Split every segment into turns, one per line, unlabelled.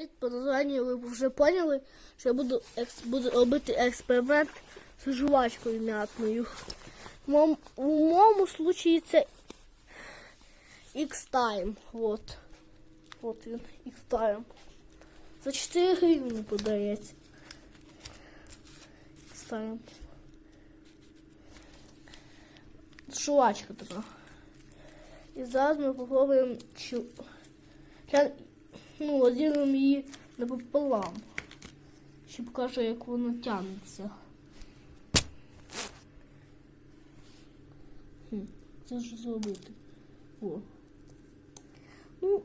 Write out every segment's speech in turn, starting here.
Від по названню ви вже поняли, що я буду, екс, буду робити експеримент з жувачкою м'ятною. В моєму, в моєму случаї це X-Time. Вот. Вот він, X-Time. За 4 гривні подається. X-Time. Жувачка така. І зараз ми попробуємо чу... Ну, розділимо її напополам. Ще покажу, як воно тягнеться. Хм, це ж зробити. О. Ну,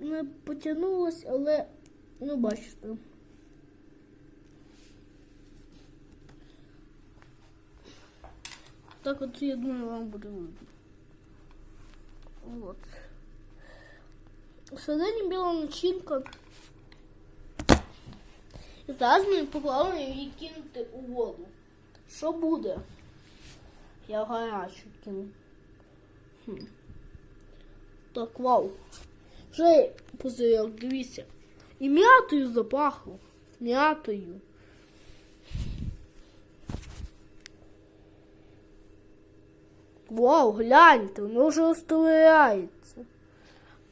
не потягнулось, але ну бачите. Так от я думаю, вам буде видно. Вот. Всередині біла начинка. І зараз ми попробуємо її кинути у воду. Що буде? Я гарячу кину. Хм. Так, вау. Вже позиряв, дивіться. І м'ятою запахло. М'ятою. Вау, гляньте, воно вже розтворяється.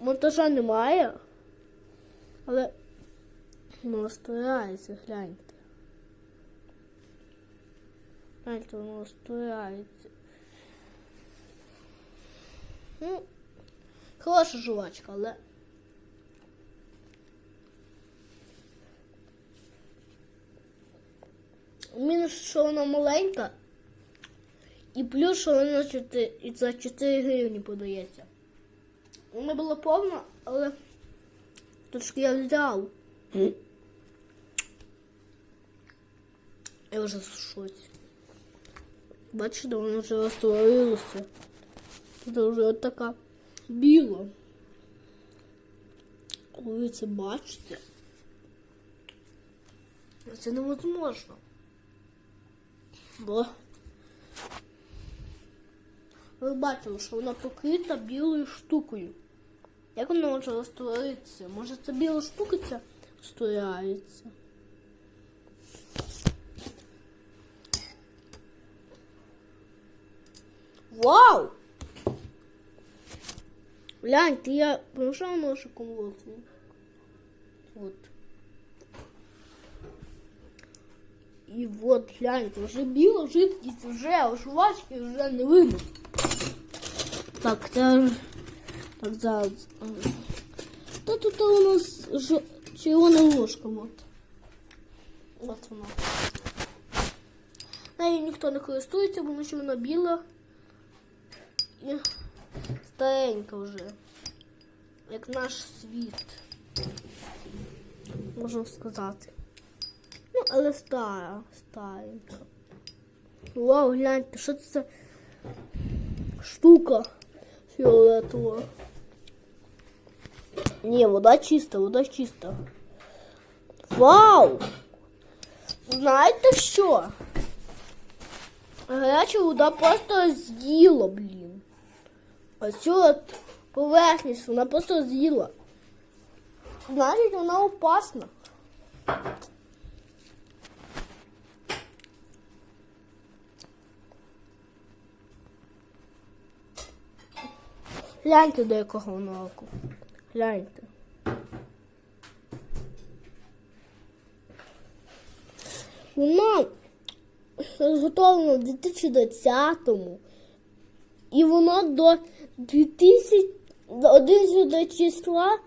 Монтажа немає. Але воно розтворяється, гляньте. Гляньте, воно розтворяється. Ну, хороша жувачка, але. Мінус, що вона маленька. І плюс, що вона за 4 гривні подається. Вона була повна, але трошки я взяв. Я вже в шоці. Бачите, вона вже розтворилася. Тут вже от така біла. Ви це бачите? Це невозможно. Бо ви бачили, що вона покрита білою штукою. Як вона може розтворитися? Може це біла штука ця? Вау! Гляньте, я помішала ножиком вот. він. Вот. І от, гляньте, вже біла жидкість, вже жвачки вже не видно. Так, це ж- так зараз. Та тут у нас ж... червона ложка, от. От вона. Нею ніхто не користується, тому що вона біла і старенька вже. Як наш світ. Можна сказати. Ну, але стара, старенька. Вау, гляньте, що це штука фіолетова. Ні, вода чиста, вода чиста. Вау! Знаєте що? Гаряча вода просто з'їла, блін. А цю от поверхність вона просто з'їла. Значить, вона опасна. Гляньте до якого воно року. Гляньте. Вона розготовлена в 2020-му. І воно до 2000 до 11 числа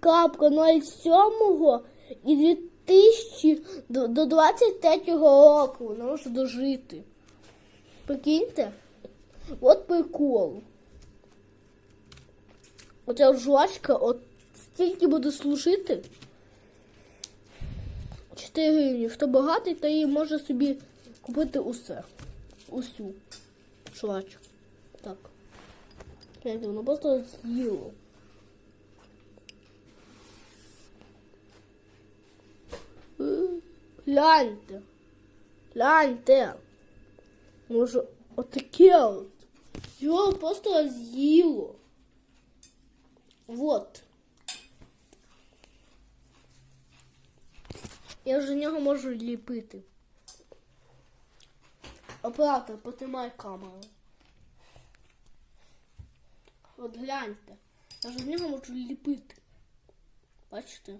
крапка 07 і 2000 до, до 23 року воно може дожити. Прикиньте? От прикол. Оця жвачка от стільки буде служити. 4 гривні. Хто багатий, то її може собі купити усе. Усю жвачку. Так. Воно просто з'їло. Гляньте. Гляньте. Може, отаке от. Його просто з'їло. Вот. Я вже нього можу ліпити. Оператор, потримай камеру. От гляньте. Я ж з нього можу ліпити. Бачите?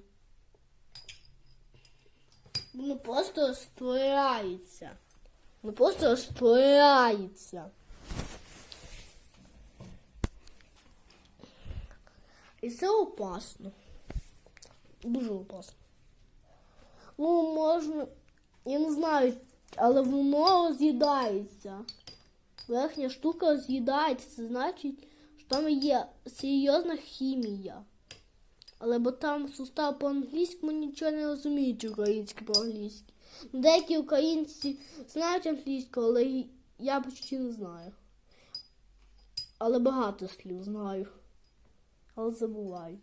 Воно просто розтворяється. Воно просто розтворяється. І це опасно. Дуже опасно. Ну, можна, я не знаю, але воно з'їдається. Верхня штука з'їдається, це значить, що там є серйозна хімія. Але бо там сустав по-англійському нічого не розуміють українське по-англійськи. Деякі українці знають англійську, але я почти не знаю. Але багато слів знаю. Але забуваю.